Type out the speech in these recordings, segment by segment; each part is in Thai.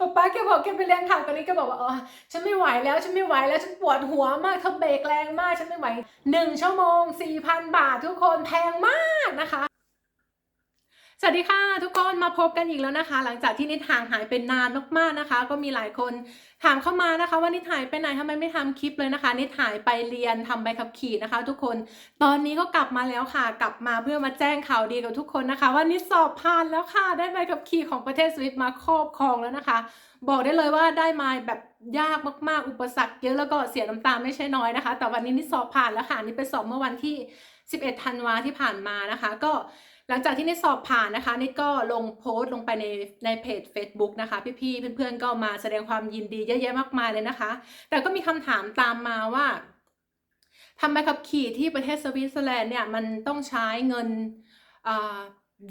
ป๊าป๊าแกบอกแกไปเรียนข่าวตอนนี้แกบอกว่าอ๋อฉันไม่ไหวแล้วฉันไม่ไหวแล้วฉันปวดหัวมากเธอเบรกแรงมากฉันไม่ไหวหนึ่งชั่วโมงสี่พันบาททุกคนแพงมากนะคะ สวัสดีค่ะทุกคนมาพบกันอีกแล้วนะคะ หลังจากที่นิดห่างหายไปนานมากๆนะคะ ก็มีหลายคนถามเข้ามานะคะ ว่านิดหายไปไหนทำไมไม่ทำคลิปเลยนะคะ นิดหายไปเรียนทำใบขับขี่นะคะ ทุกคนตอนนี้ก็กลับมาแล้วค่ะ กลับมาเพื่อมาแจ้งข่าวดีกับทุกคนนะคะ ว่านิดสอบผ่านแล้วค่ะได้ใบขับขี่ของประเทศสวิตมาครอบครองแล้วนะคะ บอกได้เลยว่าได้มาแบบยากมากๆ อุปสรรคเยอะแล้วก็เสียน้ำตาไม่ใช่น้อยนะคะ แต่วันนี้นิดสอบผ่านแล้วค่ะนี่ไปสอบเมื่อวันที่ 11ธันวาที่ผ่านมานะคะ ก็ หลังจากที่นิดสอบผ่านนะคะนิดก็ลงโพสต์ลงไปในในเพจ Facebook นะคะพี่ๆเพื่อนๆก็มาแสดงความยินดีเยอะแยะมากมายเลยนะคะ แต่ก็มีคำถามตามมาว่าทำใบขับขี่ที่ประเทศสวิตเซอร์แลนด์เนี่ยมันต้องใช้เงิน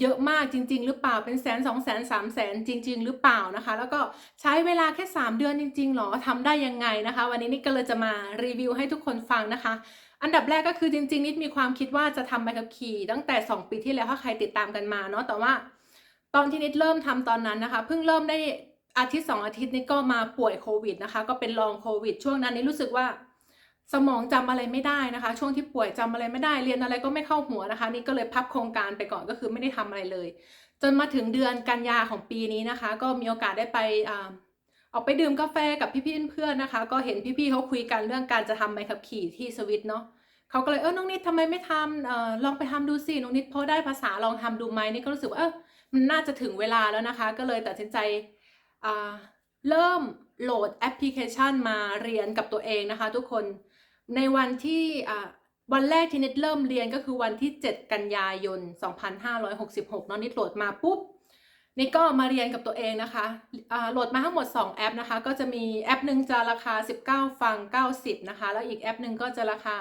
เยอะมากจริง ๆ หรือเปล่าเป็นแสนสองแสนสามแสนจริง ๆ หรือเปล่านะคะ แล้วก็ใช้เวลาแค่ 3 เดือนจริง ๆ หรอทำได้ยังไงนะคะ วันนี้นิดก็เลยจะมารีวิวให้ทุกคนฟังนะคะ อันดับแรกก็คือจริง ๆ นิดมีความคิดว่าจะทำใบขับขี่ตั้งแต่ 2 ปีที่แล้วถ้าใครติดตามกันมาเนาะแต่ว่าตอนที่นิดเริ่มทำตอนนั้นนะคะเพิ่งเริ่มได้อาทิตย์สองอาทิตย์นี้ก็มาป่วยโควิดนะคะ ก็เป็นลองโควิด ช่วงนั้นนิดรู้สึกว่าสมองจำอะไรไม่ได้นะคะ ช่วงที่ป่วยจำอะไรไม่ได้เรียนอะไรก็ไม่เข้าหัวนะคะ นี่ก็เลยพับโครงการไปก่อนก็คือไม่ได้ทำอะไรเลย จนมาถึงเดือนกันยาของปีนี้นะคะ ก็มีโอกาสได้ไปอ่า ออกไปดื่มกาแฟกับพี่ๆเพื่อนนะคะ ก็เห็นพี่ๆเขาคุยกันเรื่องการจะทำใบขับขี่ที่สวิตเนาะเขาก็เลยเออน้องนิดทำไมไม่ทำเออลองไปทำดูสิน้องนิดพอได้ภาษาลองทำดูไหมนี่ก็รู้สึกว่าเออมันน่าจะถึงเวลาแล้วนะคะ ก็เลยตัดสินใจอ่าเริ่มโหลดแอปพลิเคชันมาเรียนกับตัวเองนะคะ ทุกคนในวันที่วันแรกที่นิดเริ่มเรียนก็คือวันที่ 7 กันยายน 2566เนาะนิดโหลดมาปุ๊บ นี่ก็มาเรียนกับตัวเองนะคะโหลดมาทั้งหมด 2 แอปนะคะ ก็จะมีแอปหนึ่งจะราคา 19 ฟัง 90 นะคะ แล้วอีกแอปหนึ่งก็จะราคา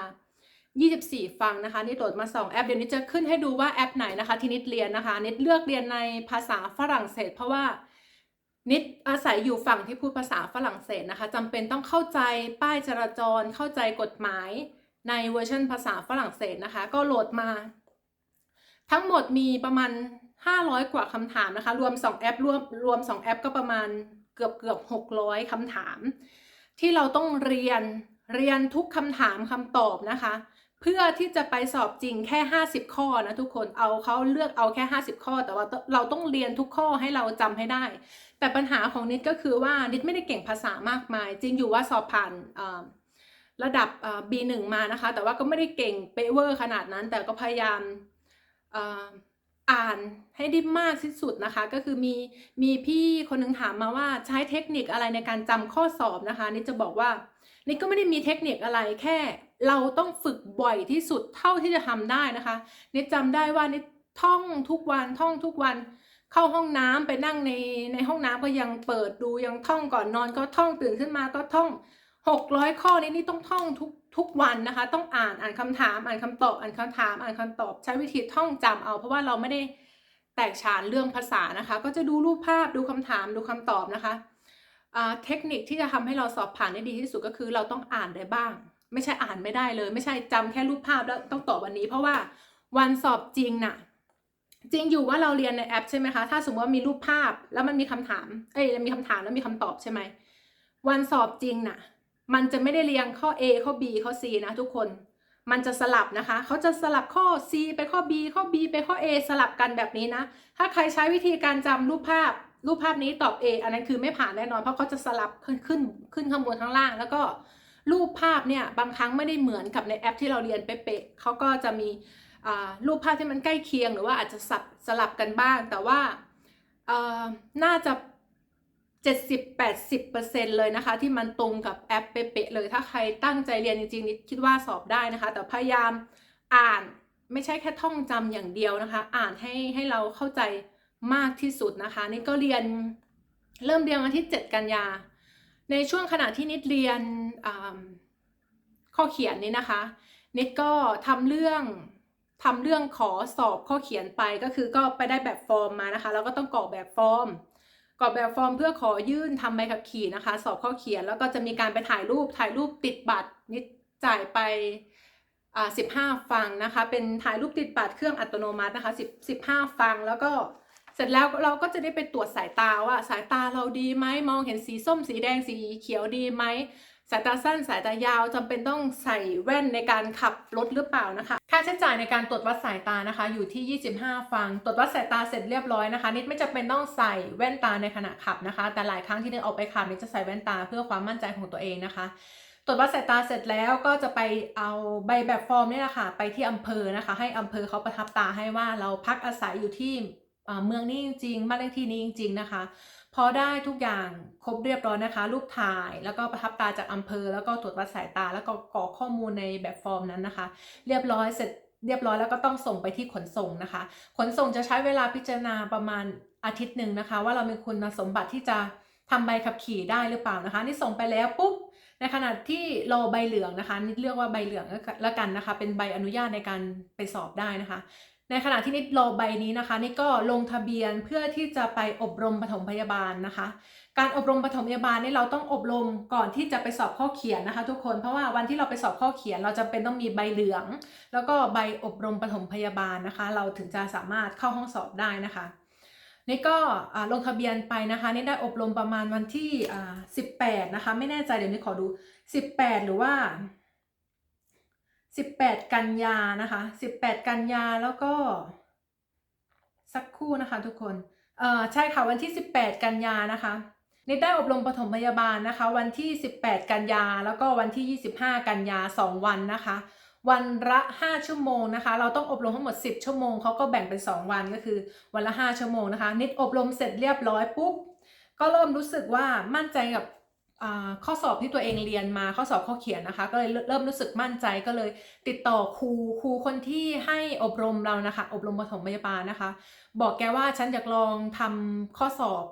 24 ฟังนะคะ นี่โหลดมา 2 แอป เดี๋ยวนี้จะขึ้นให้ดูว่าแอปไหนนะคะ ที่นิดเรียนนะคะ นิดเลือกเรียนในภาษาฝรั่งเศส เพราะว่านิดอาศัยอยู่ฝั่งที่พูดภาษาฝรั่งเศสนะคะจำเป็นต้องเข้าใจป้ายจราจร เข้าใจกฎหมายในเวอร์ชันภาษาฝรั่งเศสนะคะ ก็โหลดมา ทั้งหมดมีประมาณ 500 กว่าคำถามนะคะ รวม 2 แอปรวมรวม 2 แอปก็ประมาณเกือบเกือบ600คำถาม ที่เราต้องเรียนเรียนทุกคำถามคำตอบนะคะ เพื่อที่จะไปสอบจริงแค่ 50 ข้อนะทุกคนเอาเขาเลือกเอาแค่ 50 ข้อ แต่ว่าเราต้องเรียนทุกข้อให้เราจำให้ได้ แต่ปัญหาของนิดก็คือว่านิดไม่ได้เก่งภาษามากมาย จริงอยู่ว่าสอบผ่านระดับเอ่อ B1 มานะคะ แต่ว่าก็ไม่ได้เก่งเปเวอร์ขนาดนั้น แต่ก็พยายาม อ่านให้ได้มากที่สุดนะคะ ก็คือมีมีพี่คนหนึงถามมาว่าใช้เทคนิคอะไรในการจำข้อสอบนะคะนิดจะบอกว่านิดก็ไม่ได้มีเทคนิคอะไรแค่เราต้องฝึกบ่อยที่สุดเท่าที่จะทำได้นะคะนิดจำได้ว่านิดท่องทุกวันท่องทุกวันเข้าห้องน้ำไปนั่งในในห้องน้ำก็ยังเปิดดูยังท่องก่อนนอนก็ท่องตื่นขึ้นมาก็ท่องหกร้อยข้อนี้นี่ต้องท่องทุก ทุกวันนะคะ ต้องอ่านอ่านคำถาม อ่านคำตอบ อ่านคำถาม อ่านคำตอบ ใช้วิธีท่องจำเอา เพราะว่าเราไม่ได้แตกฉานเรื่องภาษานะคะ ก็จะดูรูปภาพดูคำถามดูคำตอบนะคะเทคนิคที่จะทำให้เราสอบผ่านได้ดีที่สุดก็คือเราต้องอ่านได้บ้าง ไม่ใช่อ่านไม่ได้เลย ไม่ใช่จำแค่รูปภาพแล้วต้องตอบวันนี้ เพราะว่าวันสอบจริงน่ะจริงอยู่ว่าเราเรียนในแอปใช่ไหมคะ ถ้าสมมติว่ามีรูปภาพแล้วมันมีคำถาม เอ้ยมีคำถามแล้วมีคำตอบใช่ไหม วันสอบจริงน่ะ มันจะไม่ได้เรียงข้อ A ข้อ B ข้อ C นะทุกคน มันจะสลับนะคะ เขาจะสลับข้อ C ไปข้อ B ข้อ B ไปข้อ A สลับกันแบบนี้นะ ถ้าใครใช้วิธีการจำรูปภาพ รูปภาพนี้ตอบ A อันนั้นคือไม่ผ่านแน่นอน เพราะเขาจะสลับขึ้นขึ้นขึ้นข้างบนข้างล่าง แล้วก็รูปภาพเนี่ยบางครั้งไม่ได้เหมือนกับในแอปที่เราเรียนเป๊ะๆเขาก็จะมีรูปภาพที่มันใกล้เคียงหรือว่าอาจจะสับสลับกันบ้าง แต่ว่าน่าจะ 70-80%เลยนะคะ ที่มันตรงกับแอปเป๊ะเลย ถ้าใครตั้งใจเรียนจริงๆนิดคิดว่าสอบได้นะคะ แต่พยายามอ่านไม่ใช่แค่ท่องจำอย่างเดียวนะคะ อ่านให้ให้เราเข้าใจมากที่สุดนะคะ นี่ก็เรียนเริ่มเรียนวันที่ 7 กันยา ในช่วงขณะที่นิดเรียนข้อเขียนนี้นะคะ นิดก็ทำเรื่องทำเรื่องขอสอบข้อเขียนไปก็คือก็ไปได้แบบฟอร์มมานะคะ แล้วก็ต้องกรอกแบบฟอร์ม รอกแบบฟอร์มเพื่อขอยื่นทำใบขับขี่นะคะ สอบข้อเขียน แล้วก็จะมีการไปถ่ายรูปถ่ายรูปติดบัตรนิดจ่ายไปอ่าสิบห้าฟังนะคะ เป็นถ่ายรูปติดบัตรเครื่องอัตโนมัตินะคะสิบสิบห้าฟังแล้วก็เสร็จแล้วเราก็จะได้ไปตรวจสายตาว่าสายตาเราดีไหมมองเห็นสีส้มสีแดงสีเขียวดีไหมายตาสั้นสายตายาวจำเป็นต้องใส่แว่นในการขับรถหรือเปล่านะคะ ค่าใช้จ่ายในการตรวจวัดสายตานะคะ อยู่ที่ 25 ฟัง ตรวจวัดสายตาเสร็จเรียบร้อยนะคะ นิดไม่จำเป็นต้องใส่แว่นตาในขณะขับนะคะ แต่หลายครั้งที่นิดออกไปขับนิดจะใส่แว่นตาเพื่อความมั่นใจของตัวเองนะคะตรวจวัดสายตาเสร็จแล้วก็จะไปเอาใบแบบฟอร์มนี่แหละค่ะไปที่อำเภอนะคะ ให้อำเภอเขาประทับตาให้ว่าเราพักอาศัยอยู่ที่ เมืองนี้จริงๆบ้านเลขที่นี้จริง ๆ นะคะ พอได้ทุกอย่างครบเรียบร้อยนะคะ รูปถ่ายแล้วก็ประทับตาจากอำเภอ แล้วก็ตรวจวัดสายตา แล้วก็กรอกข้อมูลในแบบฟอร์มนั้นนะคะ เรียบร้อยเสร็จเรียบร้อยแล้วก็ต้องส่งไปที่ขนส่งนะคะ ขนส่งจะใช้เวลาพิจารณาประมาณอาทิตย์หนึ่งนะคะ ว่าเรามีคุณสมบัติที่จะทำใบขับขี่ได้หรือเปล่านะคะ นี่ส่งไปแล้วปุ๊บในขณะที่รอใบเหลืองนะคะนิดเรียกว่าใบเหลืองแล้วกันนะคะ เป็นใบอนุญาตในการไปสอบได้นะคะ ในขณะที่นิดรอใบนี้นะคะนิดก็ลงทะเบียนเพื่อที่จะไปอบรมปฐมพยาบาลนะคะ การอบรมปฐมพยาบาลนี่เราต้องอบรมก่อนที่จะไปสอบข้อเขียนนะคะ ทุกคนเพราะว่าวันที่เราไปสอบข้อเขียน เราจะเป็นต้องมีใบเหลือง แล้วก็ใบอบรมปฐมพยาบาลนะคะ เราถึงจะสามารถเข้าห้องสอบได้นะคะนี่ก็ลงทะเบียนไปนะคะนี่ได้อบรมประมาณวันที่ 18 นะคะ ไม่แน่ใจเดี๋ยวนี้ขอดู 18 หรือว่า 18 กันยานะคะ 18 กันยาแล้วก็ สักคู่นะคะทุกคนเออใช่ค่ะวันที่ 18 กันยานะคะนิดได้อบรมปฐมพยาบาลนะคะ วันที่ 18 กันยาแล้วก็วันที่ 25 กันยา 2 วันนะคะ วันละ 5 ชั่วโมงนะคะ เราต้องอบรมทั้งหมด 10 ชั่วโมงเขาก็แบ่งเป็น 2 วันก็คือวันละ 5 ชั่วโมงนะคะ นิดอบรมเสร็จเรียบร้อยปุ๊บก็เริ่มรู้สึกว่ามั่นใจกับ ข้อสอบที่ตัวเองเรียนมาข้อสอบข้อเขียนนะคะ ก็เลยเริ่มรู้สึกมั่นใจก็เลยติดต่อครูครูคนที่ให้อบรมเรานะคะ อบรมปฐมพยาบาลนะคะ บอกแกว่าฉันอยากลองทำข้อสอบ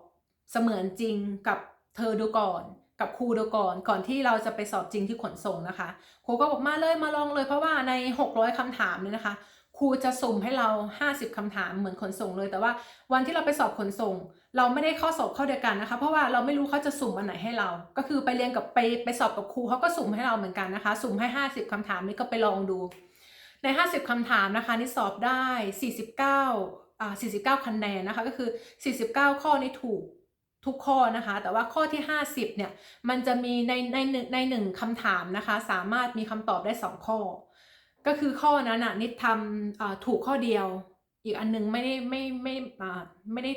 เสมือนจริงกับเธอดูก่อนกับครูดูก่อนก่อนที่เราจะไปสอบจริงที่ขนส่งนะคะครูก็บอกมาเลยมาลองเลยเพราะว่าใน 600คำถามเนี่ยนะคะครูจะสุ่มให้เรา 50คำถามเหมือนขนส่งเลย แต่ว่าวันที่เราไปสอบขนส่ง เราไม่ได้ข้อสอบเข้าเดียวกันนะคะ เพราะว่าเราไม่รู้เขาจะสุ่มอันไหนให้เรา ก็คือไปเรียนกับไปไปสอบกับครูเขาก็สุ่มให้เราเหมือนกันนะคะ สุ่มให้ 50คำถามนี่ก็ไปลองดู ใน 50คำถามนะคะนี่สอบได้ 49อ่า49 คะแนนนะคะก็คือ 49 ข้อนี่ถูกทุกข้อนะคะ แต่ว่าข้อที่ 50เนี่ยมันจะมีในในหนึ่งในหนึ่งคำถามนะคะ สามารถมีคำตอบได้ 2 ข้อ ก็คือข้อนั้นน่ะนิดทำอ่าถูกข้อเดียว อีกอันหนึงไม่ได้ไม่ไม่อ่าไม่ได้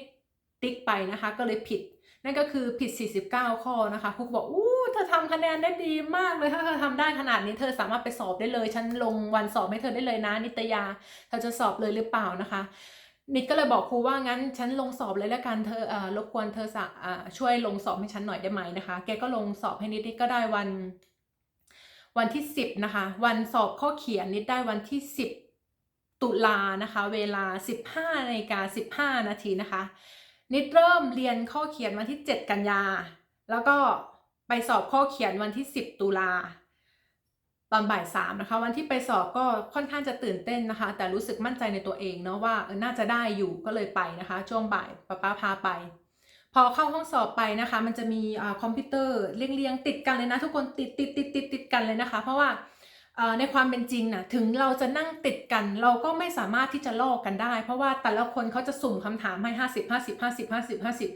ติ๊กไปนะคะ ก็เลยผิด นั่นก็คือผิด 49 ข้อนะคะครูบอกอู้เธอทำคะแนนได้ดีมากเลยถ้าเธอทำได้ขนาดนี้เธอสามารถไปสอบได้เลย ฉันลงวันสอบให้เธอได้เลยนะนิตยา เธอจะสอบเลยหรือเปล่านะคะนิดก็เลยบอกครูว่างั้นฉันลงสอบเลยแล้วกันเธอเออรบกวนเธอสะอ่าช่วยลงสอบให้ฉันหน่อยได้ไหมนะคะ แกก็ลงสอบให้นิดนิดก็ได้วัน วันที่ 10 นะคะ วันสอบข้อเขียนนิดได้วันที่ 10 ตุลานะคะ เวลา 15นาฬิกา15 นาทีนะคะ นิดเริ่มเรียนข้อเขียนวันที่ 7 กันยา แล้วก็ไปสอบข้อเขียนวันที่ 10 ตุลาตอนบ่ายสามนะคะ วันที่ไปสอบก็ค่อนข้างจะตื่นเต้นนะคะ แต่รู้สึกมั่นใจในตัวเองเนาะว่าน่าจะได้อยู่ก็เลยไปนะคะ ช่วงบ่ายป้าป้าพาไป พอเข้าห้องสอบไปนะคะ มันจะมีอคอมพิวเตอร์เรียงๆติดกันเลยนะ ทุกคนติดติดติดติดติดกันเลยนะคะ เพราะว่า ในความเป็นจริงนะถึงเราจะนั่งติดกัน เราก็ไม่สามารถที่จะลอกกันได้ เพราะว่าแต่ละคนเขาจะสุ่มคำถามให้ห้าสิบห้าสิบห้าสิบห้าสิบห้าสิบ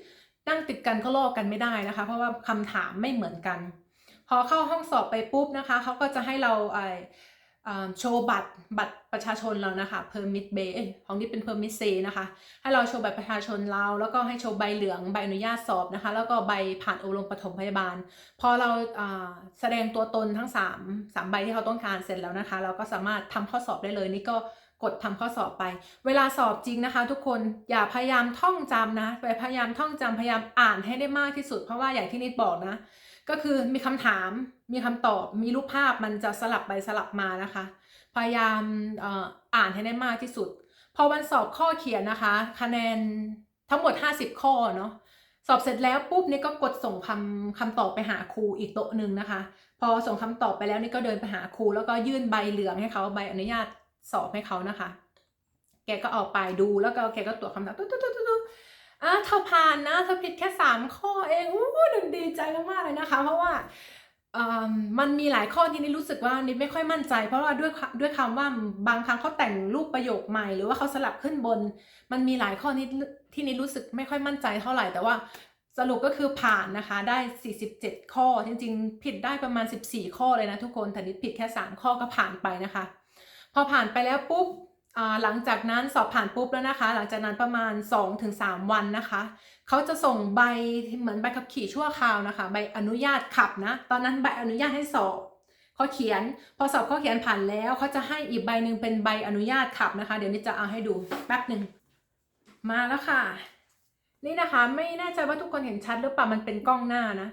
นั่งติดกันก็ลอกกันไม่ได้นะคะ เพราะว่าคำถามไม่เหมือนกัน พอเข้าห้องสอบไปปุ๊บนะคะเขาก็จะให้เราไออ่า โชว์บัตรบัตรประชาชนเรานะคะ permit B เอ้ยของที่เป็น permit C นะคะ ให้เราโชว์บัตรประชาชนเรา แล้วก็ให้โชว์ใบเหลืองใบอนุญาตสอบนะคะ แล้วก็ใบผ่านอบรมปฐมพยาบาล พอเราแสดงตัวตนทั้ง 3 3 ใบที่เขาต้องการเสร็จแล้วนะคะ เราก็สามารถทำข้อสอบได้เลยนี่ก็กดทำข้อสอบไป เวลาสอบจริงนะคะ ทุกคนอย่าพยายามท่องจำนะไปพยายามท่องจำพยายามอ่านให้ได้มากที่สุด เพราะว่าอย่างที่นิดบอกนะ ก็คือมีคำถาม มีคำตอบมีรูปภาพมันจะสลับไปสลับมานะคะ พยายามอ่ออ่านให้ได้มากที่สุด พอวันสอบข้อเขียนนะคะ คะแนนทั้งหมด 50 ข้อเนาะสอบเสร็จแล้วปุ๊บนี่ก็กดส่งคำคำตอบไปหาครูอีกโต๊ะหนึ่งนะคะ พอส่งคำตอบไปแล้วนี่ก็เดินไปหาครู แล้วก็ยื่นใบเหลืองให้เขาใบอนุญาตสอบให้เขานะคะ แกก็เอาไปดูแล้วก็แกก็ตรวจคำตอบตุ๊ดตุ๊ดตุ๊ดตุ๊ดอะเธอผ่านนะเธอผิดแค่สามข้อเองอู้หนึ่งดีใจมากๆเลยนะคะ เพราะว่า มันมีหลายข้อที่นิดรู้สึกว่านิดไม่ค่อยมั่นใจ เพราะว่าด้วยด้วยคำว่าบางครั้งเขาแต่งรูปประโยคใหม่ หรือว่าเขาสลับขึ้นบน มันมีหลายข้อนิดที่นิดรู้สึกไม่ค่อยมั่นใจเท่าไหร่แต่ว่าสรุปก็คือผ่านนะคะได้ 47 ข้อจริงๆ ผิดได้ประมาณ 14 ข้อเลยนะทุกคนแต่นิดผิดแค่ 3 ข้อก็ผ่านไปนะคะ พอผ่านไปแล้วปุ๊บหลังจากนั้นสอบผ่านปุ๊บแล้วนะคะ หลังจากนั้นประมาณ 2-3 วันนะคะ เขาจะส่งใบเหมือนใบขับขี่ชั่วคราวนะคะ ใบอนุญาตขับนะ ตอนนั้นใบอนุญาตให้สอบข้อเขียน พอสอบข้อเขียนผ่านแล้วเขาจะให้อีกใบหนึ่งเป็นใบอนุญาตขับนะคะ เดี๋ยวนี้จะเอาให้ดูแป๊บหนึ่งมาแล้วค่ะ นี่นะคะไม่แน่ใจว่าทุกคนเห็นชัดหรือเปล่ามันเป็นกล้องหน้านะ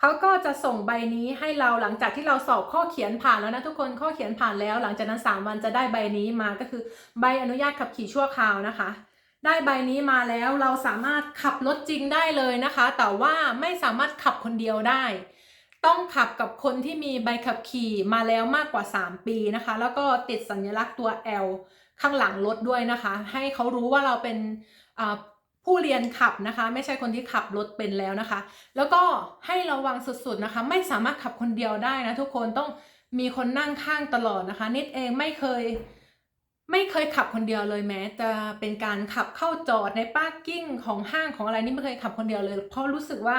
เขาก็จะส่งใบนี้ให้เราหลังจากที่เราสอบข้อเขียนผ่านแล้วนะทุกคนข้อเขียนผ่านแล้ว หลังจากนั้น 3 วันจะได้ใบนี้มาก็คือ ใบอนุญาตขับขี่ชั่วคราวนะคะ ได้ใบนี้มาแล้วเราสามารถขับรถจริงได้เลยนะคะ แต่ว่าไม่สามารถขับคนเดียวได้ ต้องขับกับคนที่มีใบขับขี่มาแล้วมากกว่า 3 ปีนะคะ แล้วก็ติดสัญลักษณ์ตัว L ข้างหลังรถด้วยนะคะ ให้เขารู้ว่าเราเป็นผู้เรียนขับนะคะ ไม่ใช่คนที่ขับรถเป็นแล้วนะคะ แล้วก็ให้ระวังสุดๆนะคะ ไม่สามารถขับคนเดียวได้นะทุกคนต้องมีคนนั่งข้างตลอดนะคะ นิดเองไม่เคย ไม่เคยขับคนเดียวเลยแม้จะเป็นการขับเข้าจอดในปาร์กิ้งของห้างของอะไรนี่ไม่เคยขับคนเดียวเลย เพราะรู้สึกว่า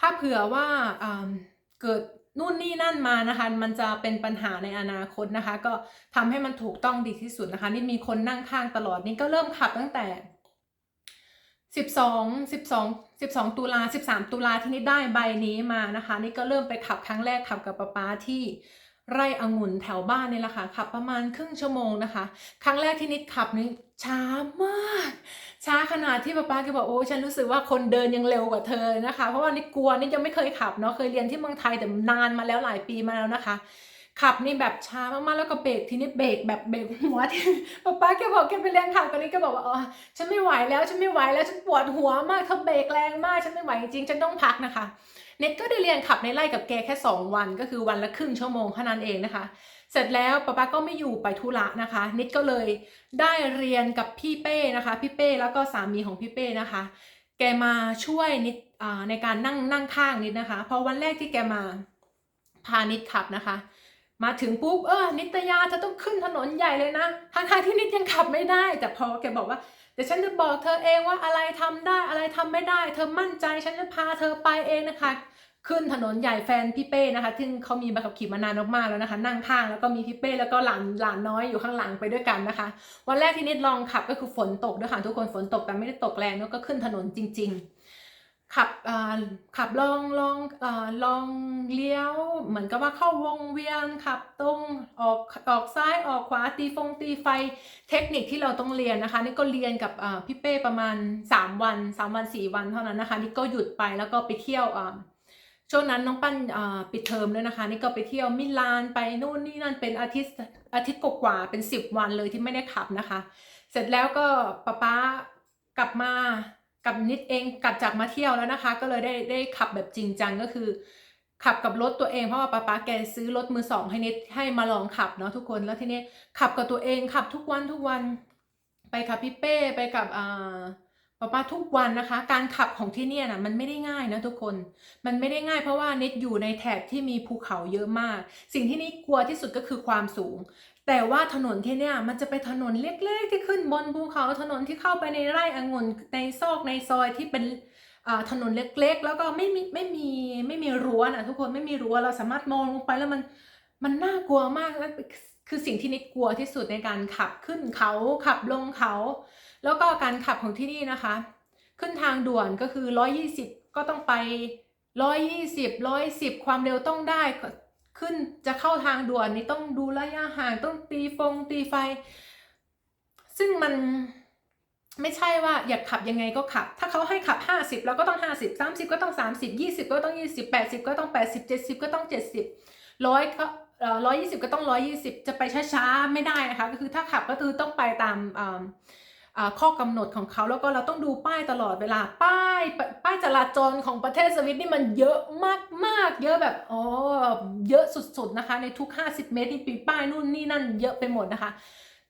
ถ้าเผื่อว่าเกิดนู่นนี่นั่นมานะคะ มันจะเป็นปัญหาในอนาคตนะคะ ก็ทำให้มันถูกต้องดีที่สุดนะคะ นี่มีคนนั่งข้างตลอดนี่ก็เริ่มขับตั้งแต่ 12 12 12 ตุลา 13 ตุลาที่นี่ได้ใบนี้มานะคะ นี่ก็เริ่มไปขับครั้งแรกขับกับป๊าป๊าที่ ไร่องุ่นแถวบ้านนี่แหละค่ะขับประมาณครึ่งชั่วโมงนะคะ ครั้งแรกที่นิดขับนี่ช้ามาก ช้าขนาดที่ป๊าป๊าแกบอกโอ้ฉันรู้สึกว่าคนเดินยังเร็วกว่าเธอนะคะ เพราะว่านี่กลัวนี่ยังไม่เคยขับเนาะเคยเรียนที่เมืองไทยแต่นานมาแล้วหลายปีมาแล้วนะคะ ขับนี่แบบช้ามากๆแล้วก็เบรกทีนี้เบรกแบบเบรกหัวที่ป๊าป๊าแกบอกแกไปเรียนขับกันนี้แกบอกว่าอ๋อฉันไม่ไหวแล้วฉันไม่ไหวแล้วฉันปวดหัวมากเธอเบรกแรงมากฉันไม่ไหวจริงฉันต้องพักนะคะ เน็ตก็ได้เรียนขับในไร่กับแกแค่ 2 วัน ก็คือวันละครึ่งชั่วโมงเท่านั้นเองนะคะ เสร็จแล้วป๊าป๊าก็ไม่อยู่ไปธุระนะคะนิดก็เลยได้เรียนกับพี่เป้นะคะ พี่เป้แล้วก็สามีของพี่เป้นะคะ แกมาช่วยนิดในการนั่งนั่งข้างนิดนะคะพราะวันแรกที่แกมาพานิดขับนะคะมาถึงปุ๊บเออนิตยาจะต้องขึ้นถนนใหญ่เลยนะทางทางที่นิดยังขับไม่ได้ แต่พอแกบอกว่า เดี๋ยวฉันจะบอกเธอเองว่าอะไรทำได้อะไรทำไม่ได้ เธอมั่นใจฉันจะพาเธอไปเองนะคะ ขึ้นถนนใหญ่แฟนพี่เป้นะคะซึ่งเขามีใบขับขี่มานานมากๆแล้วนะคะ นั่งข้างแล้วก็มีพี่เป้แล้วก็หลานหลานน้อยอยู่ข้างหลังไปด้วยกันนะคะ วันแรกที่นิดลองขับก็คือฝนตกด้วยค่ะทุกคนฝนตกแต่ไม่ได้ตกแรงแล้วก็ขึ้นถนนจริง ๆ ขับขับลองลองอลองเลี้ยว เหมือนกับว่าเข้าวงเวียนขับตรงออกออกซ้ายออกขวาตีฟงตีไฟเทคนิคที่เราต้องเรียนนะคะ นี่ก็เรียนกับพี่เป้ประมาณ 3 วัน 3 วัน 4 วันเท่านั้นนะคะ นี่ก็หยุดไปแล้วก็ไปเที่ยวช่วงนั้นน้องปั้นปิดเทอมด้วยนะคะ นี่ก็ไปเที่ยวมิลานไปนู่นนี่นั่นเป็นอาทิตย์อาทิตย์กว่าเป็น 10 วันเลยที่ไม่ได้ขับนะคะ เสร็จแล้วก็ป๊าป๊ากลับมา กับนิดเองกลับจากมาเที่ยวแล้วนะคะ ก็เลยได้ได้ขับแบบจริงจังก็คือ ขับกับรถตัวเองเพราะว่าป๊าป๊าแกซื้อรถมือสองให้นิดให้มาลองขับเนาะทุกคนแล้วทีนี้ขับกับตัวเองขับทุกวันทุกวัน ไปกับพี่เป้ไปกับอ่า ป๊าป๊าทุกวันนะคะ การขับของที่เนี่ยนะมันไม่ได้ง่ายนะทุกคน มันไม่ได้ง่ายเพราะว่านิดอยู่ในแถบที่มีภูเขาเยอะมาก สิ่งที่นิดกลัวที่สุดก็คือความสูง แต่ว่าถนนที่เนี่ยมันจะไปถนนเล็กๆ ที่ขึ้นบนภูเขาถนนที่เข้าไปในไร่องุ่นในซอกในซอยที่เป็นถนนเล็กๆ แล้วก็ไม่มีไม่มีไม่มีรั้วนะทุกคนไม่มีรั้วเราสามารถมองลงไปแล้วมันมันน่ากลัวมากแล้วคือสิ่งที่นิดกลัวที่สุดในการขับขึ้นเขาขับลงเขา แล้วก็การขับของที่นี่นะคะ ขึ้นทางด่วนก็คือ 120 ก็ต้องไป 120 110 ความเร็วต้องได้ขึ้นจะเข้าทางด่วนนี่ต้องดูระยะห่างต้องตีฟงตีไฟ ซึ่งมันไม่ใช่ว่าอยากขับยังไงก็ขับ ถ้าเขาให้ขับ 50เราก็ต้อง 50 30 ก็ต้อง 30 20 ก็ต้อง 20 80 ก็ต้อง 80 70 ก็ต้อง 70ร้อยก็ร้อยยี่สิบก็ต้องร้อยยี่สิบจะไปช้าๆ ไม่ได้นะคะ ก็คือถ้าขับก็คือต้องไปตามอ่า ข้อกำหนดของเขาแล้วก็เราต้องดูป้ายตลอดเวลาป้ายปป้ายจราจรของประเทศสวิตนี่มันเยอะมากๆเยอะแบบอ๋อเยอะสุดๆนะคะ ในทุก 50 เมตรนี่ปีป้ายนู่นนี่นั่นเยอะไปหมดนะคะ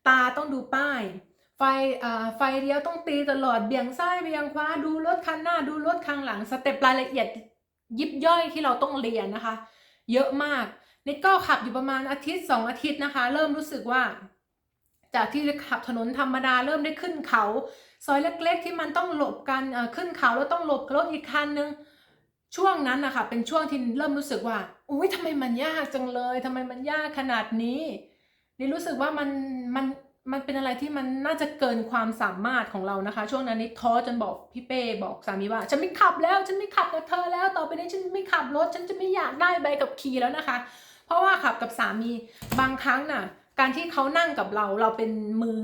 ตาต้องดูป้ายไฟไฟเลี้ยวต้องตีตลอดเบี่ยงซ้ายเบี่ยงขวาดูรถคันหน้า ดูรถข้างหลังสเต็ปรายละเอียดยิบย่อยที่เราต้องเรียนนะคะ เยอะมากนิดก็ขับอยู่ประมาณอาทิตย์สองอาทิตย์นะคะ เริ่มรู้สึกว่า จากที่ขับถนนธรรมดาเริ่มได้ขึ้นเขา ซอยเล็ก ๆ ที่มันต้องหลบกันขึ้นเขาแล้วต้องหลบรถอีกคันนึงช่วงนั้นนะคะเป็นช่วงที่เริ่มรู้สึกว่าอุ้ยทำไมมันยากจังเลยทำไมมันยากขนาดนี้นี่รู้สึกว่ามันมันมันเป็นอะไรที่มันน่าจะเกินความสามารถของเรานะคะ ช่วงนั้นนี่ท้อจนบอกพี่เป้บอกสามีว่าฉันไม่ขับแล้วฉันไม่ขับกับเธอแล้วต่อไปนี้ฉันไม่ขับรถ ฉันจะไม่อยากได้ใบขับขี่แล้วนะคะ เพราะว่าขับกับสามีบางครั้งน่ะ การที่เขานั่งกับเราเราเป็นมือ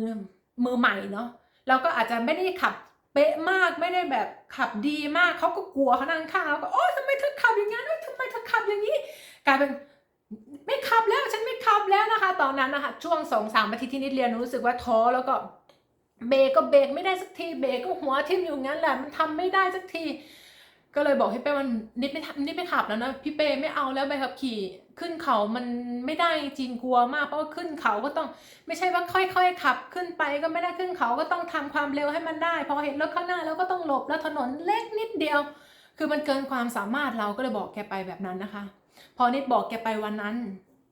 มือใหม่เนาะเราก็อาจจะไม่ได้ขับเป๊ะมากไม่ได้แบบขับดีมากเขาก็กลัวเขานั่งข้างเราก็โอ๊ยทำไมเธอขับอย่างนั้นทำไมเธอขับอย่างนี้ กลายเป็นไม่ขับแล้วฉันไม่ขับแล้วนะคะ ตอนนั้นนะคะช่วงสองสามอาทิตย์ที่นิดเรียนรู้สึกว่าท้อแล้วก็เบรกก็เบรกไม่ได้สักทีเบรกก็หัวทิ่มอยู่งั้นแหละมันทำไม่ได้สักที ก็เลยบอกพี่เป้มันนิดไม่นิดไม่ขับแล้วนะพี่เป้ไม่เอาแล้วใบขับขี่ ขึ้นเขามันไม่ได้จริงกลัวมากเพราะว่าขึ้นเขาก็ต้อง ไม่ใช่ว่าค่อยๆขับ ขึ้นไปก็ไม่ได้ขึ้นเขาก็ต้องทำความเร็วให้มันได้พอเห็นรถข้างหน้าแล้วก็ต้องหลบแล้วถนนเล็กนิดเดียว คือมันเกินความสามารถเราก็เลยบอกแกไปแบบนั้นนะคะ พอนิดบอกแกไปวันนั้น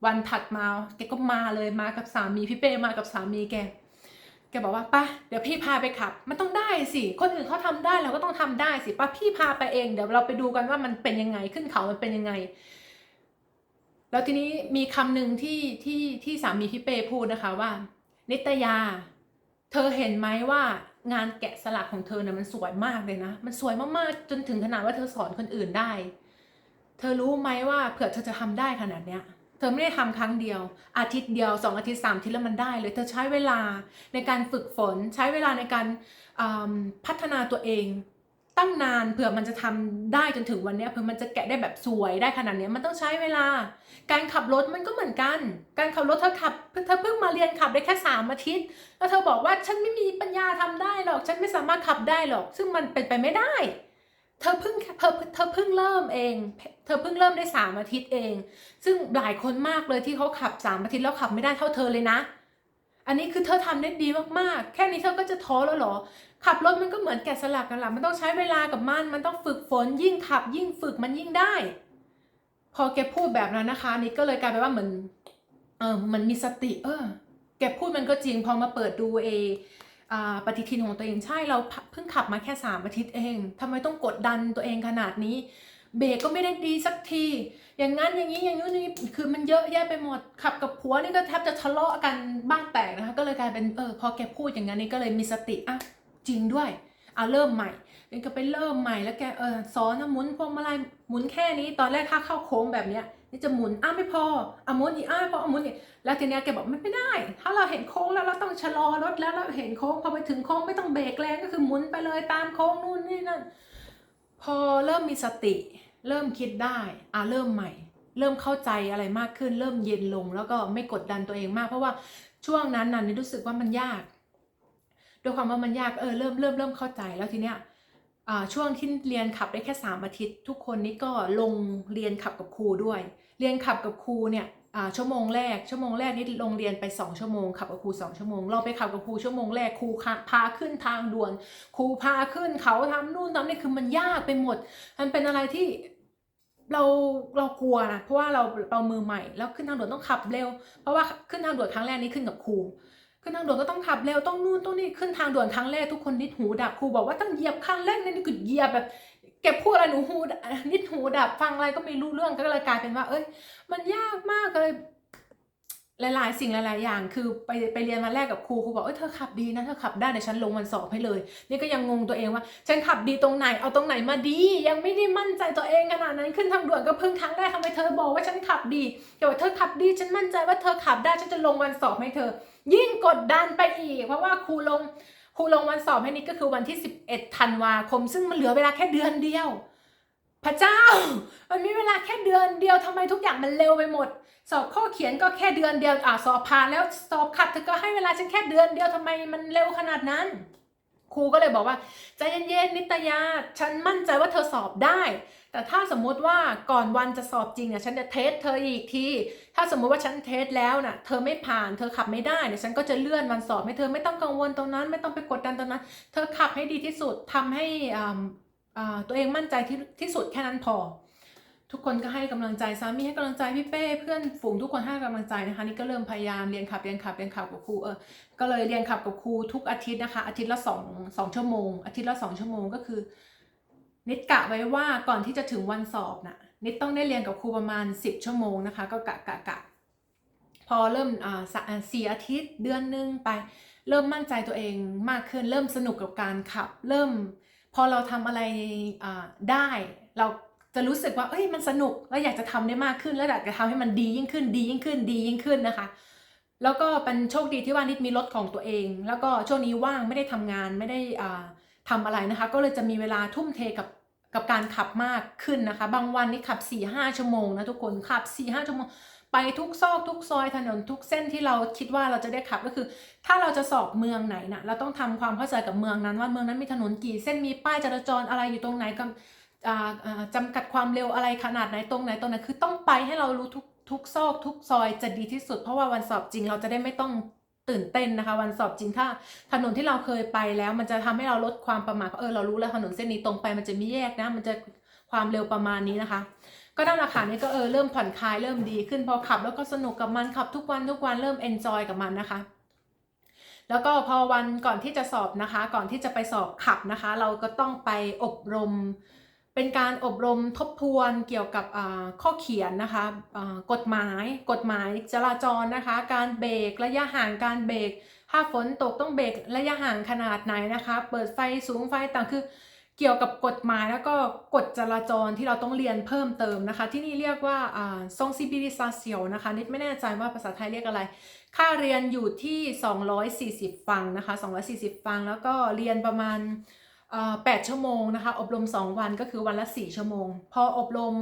วันถัดมาแกก็มาเลยมากับสามีพี่เป้มากับสามีแกแกบอกว่าป่ะเดี๋ยวพี่พาไปขับ มันต้องได้สิคนอื่นเขาทำได้เราก็ต้องทำได้สิป่ะพี่พาไปเองเดี๋ยวเราไปดูกันว่ามันเป็นยังไงขึ้นเขามันเป็นยังไง แล้วทีนี้มีคำหนึ่งที่ที่ที่สามีพี่เป้พูดนะคะว่า นิตยา เธอเห็นไหมว่างานแกะสลักของเธอนะ่ะมันสวยมากเลยนะ มันสวยมากๆจนถึงขนาดว่าเธอสอนคนอื่นได้ เธอรู้ไหมว่าเผื่อเธอจะทำได้ขนาดเนี้ย เธอไม่ได้ทำครั้งเดียว อาทิตย์เดียวสองอาทิตย์สามอาทิตย์แล้วมันได้เลยเธอใช้เวลาในการฝึกฝน ใช้เวลาในการพัฒนาตัวเอง ตั้งนานเผื่อมันจะทำได้จนถึงวันนี้เผื่อมันจะแกะได้แบบสวยได้ขนาดนี้มันต้องใช้เวลา การขับรถมันก็เหมือนกัน การขับรถเธอขับเธอเพิ่งมาเรียนขับได้แค่สามอาทิตย์แล้วเธอบอกว่าฉันไม่มีปัญญาทำได้หรอก ฉันไม่สามารถขับได้หรอก ซึ่งมันเป็นไปไม่ได้ เธอเพิ่งเธอเธอเพิ่งเริ่มเอง เธอเพิ่งเริ่มได้สามอาทิตย์เอง ซึ่งหลายคนมากเลยที่เขาขับสามอาทิตย์แล้วขับไม่ได้เท่าเธอเลยนะ อันนี้คือเธอทำได้ดีมากๆ แค่นี้เธอก็จะท้อแล้วหรอ ขับรถมันก็เหมือนแกะสลักกันหละมันต้องใช้เวลากับมัน มันต้องฝึกฝนยิ่งขับ ยิ่งฝึกมันยิ่งได้ พอแกพูดแบบนั้นนะคะ นี่ก็เลยกลายเป็นว่าเหมือนเออมันมีสติเออแกพูดมันก็จริงพอมาเปิดดูเออปฏิทินของตัวเองใช่เราเพิ่งขับมาแค่สามอาทิตย์เองทำไมต้องกดดันตัวเองขนาดนี้ เบรกก็ไม่ได้ดีสักที อย่างนั้นอย่างนี้อย่างนู้นอย่างนี้คือมันเยอะแยะไปหมด ขับกับผัวนี่ก็แทบจะทะเลาะกันบ้านแตกนะคะ ก็เลยกลายเป็นเออพอแกพูดอย่างนั้นนี่ก็เลยมีสติอะจริงด้วยเอาเริ่มใหม่เองก็ไปเริ่มใหม่แล้วแกเออสอนนะหมุนพวงมาลัยหมุนแค่นี้ตอนแรกถ้าเข้าโค้งแบบเนี้ยนี่จะหมุนอ้าไม่พออะหมุนอีกอ้าไม่พออะหมุนอีกแล้วทีเนี้ยแกบอกไม่ไม่ได้ ถ้าเราเห็นโค้งแล้วเราต้องชะลอรถแล้วเราเห็นโค้งพอไปถึงโค้งไม่ต้องเบรกแรงก็คือหมุนไปเลยตามโค้งนู่นนี่นั่นพอเริ่มมีสติ เริ่มคิดได้อะเริ่มใหม่ เริ่มเข้าใจอะไรมากขึ้น เริ่มเย็นลงแล้วก็ไม่กดดันตัวเองมาก เพราะว่าช่วงนั้นน่ะนี่รู้สึกว่ามันยากด้วยความว่ามันยากเออเริ่มเริ่มเริ่มเข้าใจแล้วทีเนี้ยอ่าช่วงที่เรียนขับได้แค่สามอาทิตย์ ทุกคนนี่ก็ลงเรียนขับกับครูด้วย เรียนขับกับครูเนี่ย ชั่วโมงแรกชั่วโมงแรกนี่ลงเรียนไปสองชั่วโมงขับกับครูสองชั่วโมงเราไปขับกับครูชั่วโมงแรกครูพาขึ้นทางด่วนครูพาขึ้นเขาทำนู่นทำนี่คือมันยากไปหมด มันเป็นอะไรที่เราเรากลัวนะเพราะว่าเราเรามือใหม่ แล้วขึ้นทางด่วนต้องขับเร็ว เพราะว่าขึ้นทางด่วนครั้งแรกนี่ขึ้นกับครูขึ้นทางด่วนก็ต้องขับเร็วต้องนู่นต้องนี่ขึ้นทางด่วนครั้งแรกทุกคนนิดหูดับครูบอกว่าต้องเหยียบคันเร่งนี่คือเหยียบแบบ เก็บพูดอะไรหนูหูนิดหูดับฟังอะไรก็ไม่รู้เรื่องก็เลยกลายเป็นว่า เอ้ย มันยากมากเลยหลาย ๆ สิ่งหลาย ๆ อย่าง คือไปไปเรียนมาแรกกับครูครูบอกเอ้ยเธอขับดีนะเธอขับได้เดี๋ยวฉันลงวันสอบให้เลย นี่ก็ยังงงตัวเองว่า ฉันขับดีตรงไหนเอาตรงไหนมาดี ยังไม่ได้มั่นใจตัวเองขนาดนั้นขึ้นทางด่วนก็เพิ่งครั้งแรกทำไมเธอบอกว่าฉันขับดีแกบอกเธอขับดีฉันมั่นใจว่าเธอขับได้ฉันจะลงวันสอบให้เธอ ยิ่งกดดันไปอีก เพราะว่าครูลง ครูลงวันสอบให้นี่ก็คือวันที่ 11ธันวาคม ซึ่งมันเหลือเวลาแค่เดือนเดียว พระเจ้า มันมีเวลาแค่เดือนเดียวทำไมทุกอย่างมันเร็วไปหมด สอบข้อเขียนก็แค่เดือนเดียวอ่าสอบผ่านแล้วสอบขัดเธอก็ให้เวลาฉันแค่เดือนเดียวทำไมมันเร็วขนาดนั้น ครูก็เลยบอกว่าใจเย็นๆนิตยา ฉันมั่นใจว่าเธอสอบได้ แต่ถ้าสมมุติว่าก่อนวันจะสอบจริงเนี่ยฉันจะเทสเธออีกที ถ้าสมมุติว่าฉันเทสแล้วน่ะเธอไม่ผ่าน เธอขับไม่ได้เนี่ยฉันก็จะเลื่อนวันสอบให้เธอไม่ต้องกังวลตรงนั้น ไม่ต้องไปกดดันตรงนั้น เธอขับให้ดีที่สุดทำให้ตัวเองมั่นใจที่ที่สุดแค่นั้นพอ ทุกคนก็ให้กำลังใจสามีให้กำลังใจพี่เป้เพื่อนฝูงทุกคนให้กำลังใจนะคะนี่ก็เริ่มพยายามเรียนขับเรียนขับเรียนขับกับครูเออก็เลยเรียนขับกับครูทุกอาทิตย์นะคะ อาทิตย์ละสองสองชั่วโมง อาทิตย์ละสองชั่วโมงก็คือ นิดกะไว้ว่าก่อนที่จะถึงวันสอบน่ะนิดต้องได้เรียนกับครูประมาณ 10 ชั่วโมงนะคะ ก็กะกะกะพอเริ่มอ่าสี่อาทิตย์เดือนหนึงไป เริ่มมั่นใจตัวเองมากขึ้น เริ่มสนุกกับการขับ เริ่ม พอเราทำอะไรอ่าได้ เราจะรู้สึกว่าเอ้ยมันสนุกแล้วอยากจะทำได้มากขึ้น แล้วอยากจะทำให้มันดียิ่งขึ้นดียิ่งขึ้นดียิ่งขึ้นนะคะ แล้วก็เป็นโชคดีที่ว่านิดมีรถของตัวเอง แล้วก็ช่วงนี้ว่างไม่ได้ทำงานไม่ได้อ่า ทำอะไรนะคะ ก็เลยจะมีเวลาทุ่มเทกับกับการขับมากขึ้นนะคะ บางวันนี่ขับ4ี่ห้าชั่วโมงนะทุกคนขับ4ี่ห้าชั่วโมงไปทุกซอกทุกซอยถนนทุกเส้นที่เราคิดว่าเราจะได้ขับก็คือ ถ้าเราจะสอบเมืองไหนนะเราต้องทำความเข้าใจกับเมืองนั้น ว่าเมืองนั้นมีถนนกี่เส้นมีป้ายจราจรอะไรอยู่ตรงไหนกับจำกัดความเร็วอะไรขนาดไหนตรงไหนตรงไหนคือต้องไปให้เรารู้ทุกทุกซอกทุกซอยจะดีที่สุด เพราะว่าวันสอบจริงเราจะได้ไม่ต้อง ตื่นเต้นนะคะ วันสอบจริงถ้าถนนที่เราเคยไปแล้วมันจะทำให้เราลดความประมาทเออเรารู้แล้วถนนเส้นนี้ตรงไปมันจะมีแยกนะ มันจะความเร็วประมาณนี้นะคะ ก็นั่นแหละค่ะนี่ก็เออเริ่มผ่อนคลายเริ่มดีขึ้นพอขับ แล้วก็สนุกกับมันขับทุกวันทุกวันเริ่มเอนจอยกับมันนะคะแล้วก็พอวันก่อนที่จะสอบนะคะ ก่อนที่จะไปสอบขับนะคะ เราก็ต้องไปอบรม เป็นการอบรมทบทวนเกี่ยวกับข้อเขียนนะคะกฎหมายกฎหมายจราจรนะคะ การเบรกระยะห่างการเบรกถ้าฝนตกต้องเบรกระยะห่างขนาดไหนนะคะ เปิดไฟสูงไฟต่ำคือเกี่ยวกับกฎหมายแล้วก็กฎจราจรที่เราต้องเรียนเพิ่มเติมนะคะ ที่นี่เรียกว่าอ่า sensibilisation นะคะนิดไม่แน่ใจว่าภาษาไทยเรียกอะไร ค่าเรียนอยู่ที่ 240 ฟังนะคะ 240 ฟังแล้วก็เรียนประมาณ 8 ชั่วโมงนะคะ อบรม 2 วันก็คือวันละ 4 ชั่วโมง พออบรม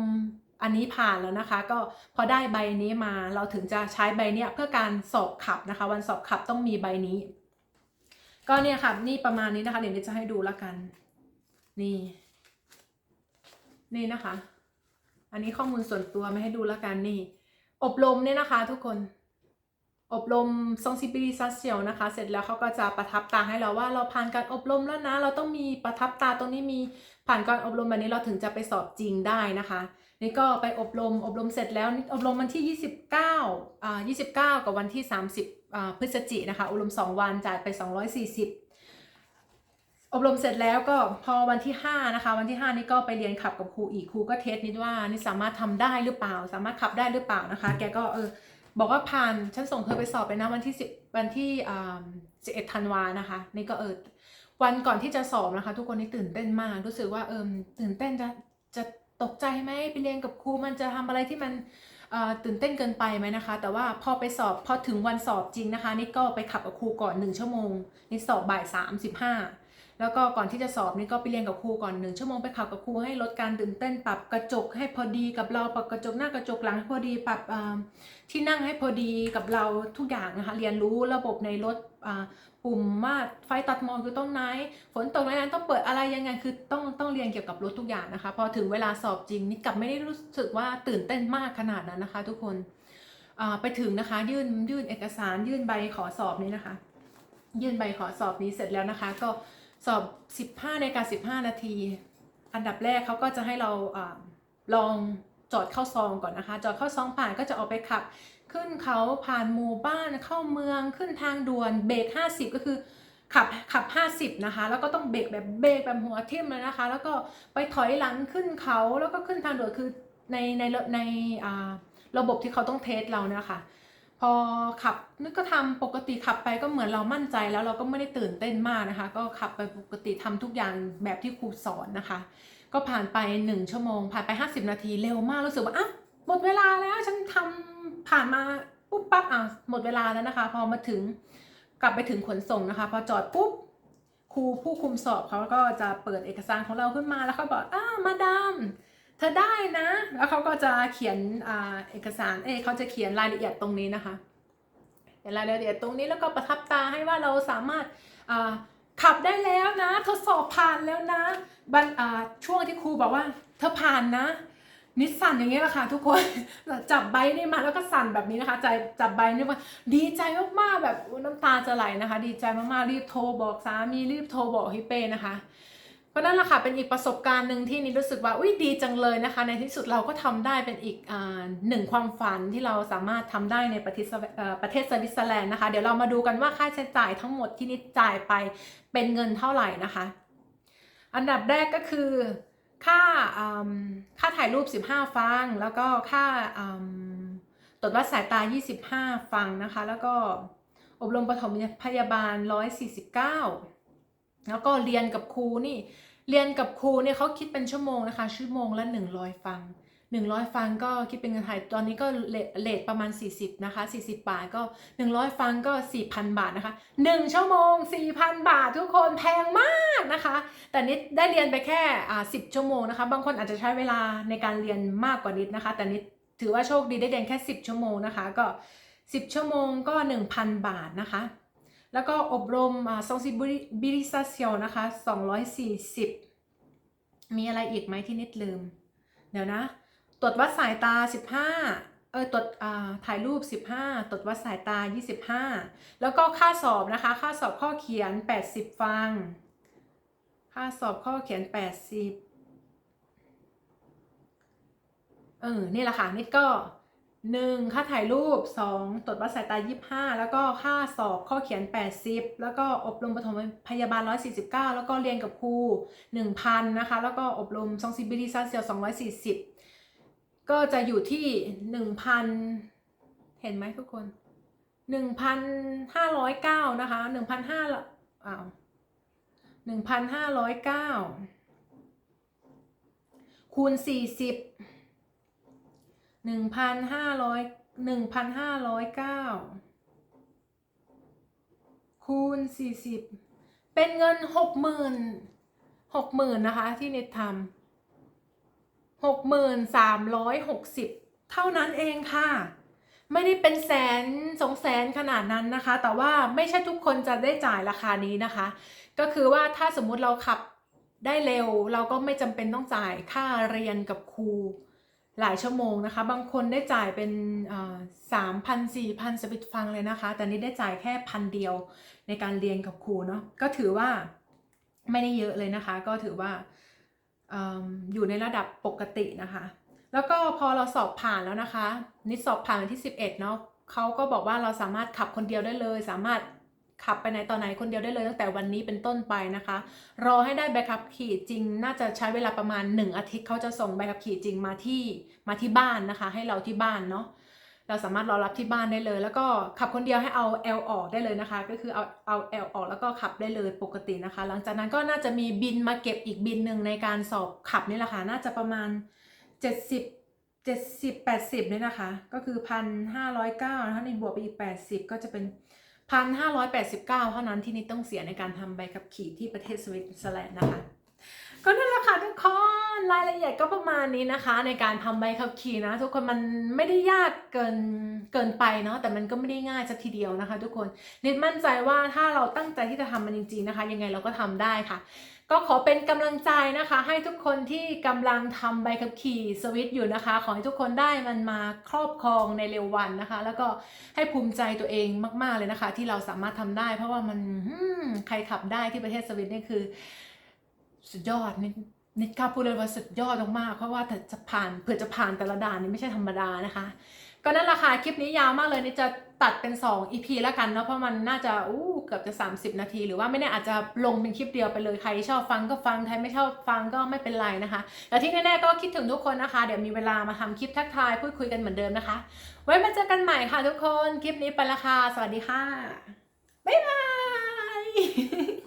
อันนี้ผ่านแล้วนะคะ ก็พอได้ใบนี้มาเราถึงจะใช้ใบเนี้ยเพื่อการสอบขับนะคะ วันสอบขับต้องมีใบนี้ ก็เนี่ยค่ะนี่ประมาณนี้นะคะเดี๋ยวนิดจะให้ดูละกัน นี่ นี่นะคะ อันนี้ข้อมูลส่วนตัวไม่ให้ดูแล้วกันนี่ อบรมเนี่ยนะคะ ทุกคน อบรม sensibilisation นะคะ เสร็จแล้วเขาก็จะประทับตาให้เราว่าเราผ่านการอบรมแล้วนะ เราต้องมีประทับตาตรงนี้มีผ่านการอบรมแบบนี้เราถึงจะไปสอบจริงได้นะคะ นี่ก็ไปอบรมอบรมเสร็จแล้วอบรมวันที่ 29อ่า29 กับวันที่ 30อ่าพฤศจิกนะคะอบรม 2 วันจ่ายไป 240 อบรมเสร็จแล้วก็พอวันที่ 5 นะคะ วันที่ 5 นี่ก็ไปเรียนขับกับครูอีกครูก็เทสนิดว่านี่สามารถทำได้หรือเปล่า สามารถขับได้หรือเปล่านะคะ แกก็เออ บอกว่าผ่านฉันส่งเธอไปสอบไปนะวันที่10วันที่อ่า11ธันวานะคะ นี่ก็เออวันก่อนที่จะสอบนะคะ ทุกคนนี่ตื่นเต้นมาก รู้สึกว่าเออตื่นเต้นจะจะตกใจไหมไปเรียนกับครูมันจะทำอะไรที่มันตื่นเต้นเกินไปไหมนะคะ แต่ว่าพอไปสอบพอถึงวันสอบจริงนะคะ นี่ก็ไปขับกับครูก่อน 1 ชั่วโมง นี่สอบบ่ายสามสิบห้าแล้วก็ก่อนที่จะสอบนี่ก็ไปเรียนกับครูก่อนหนึ่งชั่วโมงไปขับกับครูให้ลดการตื่นเต้นปรับกระจกให้พอดีกับเราปรับกระจกหน้ากระจกหลังให้พอดีปรับ ที่นั่งให้พอดีกับเราทุกอย่างนะคะเรียนรู้ระบบในรถปุ่มว่าไฟตัดหมอกคือตรงไหนฝนตกในนั้นต้องเปิดอะไรยังไงคือต้องต้องเรียนเกี่ยวกับรถทุกอย่างนะคะ พอถึงเวลาสอบจริงนี่กลับไม่ได้รู้สึกว่าตื่นเต้นมากขนาดนั้นนะคะ ทุกคนไปถึงนะคะ ยื่นยื่นเอกสาร ยื่นใบขอสอบนี้นะคะ ยื่นใบขอสอบนี้เสร็จแล้วนะคะ ก็สอบ 15ในการ15 นาที อันดับแรกเขาก็จะให้เราอาลอง จอดเข้าซองก่อนนะคะ จอดเข้าซองผ่านก็จะออกไปขับ ขึ้นเขาผ่านหมู่บ้านเข้าเมืองขึ้นทางด่วนเบรก50 ก็คือขับขับ 50 นะคะ แล้วก็ต้องเบรกแบบเบรกแบบหัวทิ่มเลยนะคะ แล้วก็ไปถอยหลังขึ้นเขาแล้วก็ขึ้นทางด่วนคือในในในระบบที่เขาต้องเทสเราเนี่ยค่ะพอขับนึกก็ทำปกติขับไปก็เหมือนเรามั่นใจแล้วเราก็ไม่ได้ตื่นเต้นมากนะคะ ก็ขับไปปกติทำทุกอย่างแบบที่ครูสอนนะคะ ก็ผ่านไป 1 ชั่วโมง ผ่านไป 50 นาทีเร็วมากรู้สึกว่าอะหมดเวลาแล้วฉันทำผ่านมาปุ๊บปั๊บอะหมดเวลาแล้วนะคะ พอมาถึงกลับไปถึงขนส่งนะคะ พอจอดปุ๊บครูผู้คุมสอบเขาก็จะเปิดเอกสารของเราขึ้นมาแล้วเขาบอกอ้ามาดามเธอได้นะ แล้วเขาก็จะเขียนอ่าเอกสารเอเขาจะเขียนรายละเอียดตรงนี้นะคะเขียนรายละเอียดตรงนี้แล้วก็ประทับตาให้ว่าเราสามารถอ่า ขับได้แล้วนะทดสอบผ่านแล้วนะบันอ่าช่วงที่ครูบอกว่า เธอผ่านนะ นิสสันอย่างเงี้ยแหละค่ะ ทุกคนจับใบนี่มาแล้วก็สั่นแบบนี้นะคะใจจับใบนี่มาดีใจมากๆแบบน้ำตาจะไหลนะคะ ดีใจมากๆรีบโทรบอกสามีรีบโทรบอกฮิเป้นะคะ ก็นั่นแหละค่ะเป็นอีกประสบการณ์หนึ่งที่นิดรู้สึกว่าอุ้ยดีจังเลยนะคะ ในที่สุดเราก็ทำได้เป็นอีกอหนึ่งความฝันที่เราสามารถทำได้ในประเทศเอ่อประเทศสวิตเซอร์แลนด์นะคะ เดี๋ยวเรามาดูกันว่าค่าใช้จ่ายทั้งหมดที่นิดจ่ายไปเป็นเงินเท่าไหร่นะคะ อันดับแรกก็คือค่าค่าถ่ายรูป 15 ฟัง แล้วก็ค่าตรวจวัดสายตา 25 ฟังนะคะ แล้วก็อบรมปฐมพยาบาล 149 แล้วก็เรียนกับครูนี่ เรียนกับครูเนี่ยเขาคิดเป็นชั่วโมงนะคะ ชั่วโมงละ 100 ฟัง 100 ฟังก็คิดเป็นเงินไทย ตอนนี้ก็เลทประมาณ 40 นะคะ 40 บาทก็ 100 ฟังก็ 4,000 บาทนะคะ 1 ชั่วโมง 4,000 บาททุกคนแพงมากนะคะ แต่นิดได้เรียนไปแค่อ่า10 ชั่วโมงนะคะ บางคนอาจจะใช้เวลาในการเรียนมากกว่านิดนะคะ แต่นิดถือว่าโชคดีได้เรียนแค่ 10 ชั่วโมงนะคะ ก็ 10 ชั่วโมงก็ 1,000 บาทนะคะ แล้วก็อบรมอ่า sensibilisation นะคะ240 มีอะไรอีกไหมที่นิดลืม เดี๋ยวนะ ตรวจวัดสายตา 15 เออตรวจถ่ายรูป 15 ตรวจวัดสายตา 25 แล้วก็ค่าสอบนะคะ ค่าสอบข้อเขียน 80 ฟัง ค่าสอบข้อเขียน 80 เออ นี่แหละค่ะนิดก็ 1ค่าถ่ายรูป2ตรวจวัดสายตา25แล้วก็ค่าสอบข้อเขียน80แล้วก็อบรมปฐมพยาบาล149แล้วก็เรียนกับครู1,000นะคะ แล้วก็อบรม sensibilisation 240ก็จะอยู่ที่1,000เห็นไหมทุกคน1,509นะคะ1,500อ้าว1,509คูณ40 หนึ่งพันห้าร้อยหนึ่งพันห้าร้อยเก้าคูณสี่สิบเป็นเงินหกหมื่นหกหมื่นนะคะที่เน็ตทำหกหมื่นสามร้อยหกสิบเท่านั้นเองค่ะ ไม่ได้เป็นแสนสองแสนขนาดนั้นนะคะ แต่ว่าไม่ใช่ทุกคนจะได้จ่ายราคานี้นะคะ ก็คือว่าถ้าสมมุติเราขับได้เร็ว เราก็ไม่จำเป็นต้องจ่ายค่าเรียนกับครู หลายชั่วโมงนะคะ บางคนได้จ่ายเป็นสามพันสี่พันสวิตฟังเลยนะคะ แต่นี้ได้จ่ายแค่พันเดียวในการเรียนกับครูเนาะก็ถือว่าไม่ได้เยอะเลยนะคะ ก็ถือว่าออยู่ในระดับปกตินะคะ แล้วก็พอเราสอบผ่านแล้วนะคะ นิดสอบผ่านวันที่ 11เนาะเขาก็บอกว่าเราสามารถขับคนเดียวได้เลย สามารถ ขับไปไหนต่อไหนคนเดียวได้เลยตั้งแต่วันนี้เป็นต้นไปนะคะ รอให้ได้ใบขับขี่จริง น่าจะใช้เวลาประมาณ 1 อาทิตย์เขาจะส่งใบขับขี่จริงมาที่มาที่บ้านนะคะ ให้เราที่บ้านเนาะเราสามารถรอรับที่บ้านได้เลย แล้วก็ขับคนเดียวให้เอา L ออกได้เลยนะคะ ก็คือเอาเอา L ออกแล้วก็ขับได้เลยปกตินะคะ หลังจากนั้นก็น่าจะมีบินมาเก็บอีกบินหนึ่งในการสอบขับนี่แหละค่ะน่าจะประมาณ 70 70 80เนี่ยนะคะ ก็คือ 1,509นะคะในบวกไปอีก 80 ก็จะเป็น 1,589 เท่านั้นที่นิดต้องเสียในการทำใบขับขี่ที่ประเทศสวิตเซอร์แลนด์นะคะ ก็นั่นแหละค่ะทุกคนรายละเอียดก็ประมาณนี้นะคะ ในการทำใบขับขี่นะทุกคนมันไม่ได้ยากเกินเกินไปเนาะแต่มันก็ไม่ได้ง่ายสักทีเดียวนะคะ ทุกคนนิดมั่นใจว่าถ้าเราตั้งใจที่จะทำมันจริงๆนะคะ ยังไงเราก็ทำได้ค่ะ ก็ขอเป็นกำลังใจนะคะ ให้ทุกคนที่กำลังทำใบขับขี่สวิตอยู่นะคะ ขอให้ทุกคนได้มันมาครอบครองในเร็ววันนะคะ แล้วก็ให้ภูมิใจตัวเองมาก ๆเลยนะคะ ที่เราสามารถทำได้ เพราะว่ามันใครขับได้ที่ประเทศสวิตนี่คือ สุดยอดนิดนิดกล้าพูดเลยว่าสุดยอดมากๆเพราะว่าแต่จะผ่านเผื่อจะผ่านแต่ละด่านนี่ไม่ใช่ธรรมดานะคะ ก็นั่นแหละค่ะคลิปนี้ยาวมากเลยนี่จะตัดเป็น 2 EP แล้วกันเนาะเพราะมันน่าจะอู้เกือบจะ 30 นาที หรือว่าไม่แน่อาจจะลงเป็นคลิปเดียวไปเลยใครชอบฟังก็ฟังใครไม่ชอบฟังก็ไม่เป็นไรนะคะแต่ที่แน่ๆก็คิดถึงทุกคนนะคะ เดี๋ยวมีเวลามาทำคลิปทักทายพูดคุยกันเหมือนเดิมนะคะ ไว้มาเจอกันใหม่ค่ะทุกคนคลิปนี้ไปละค่ะสวัสดีค่ะบ๊ายบาย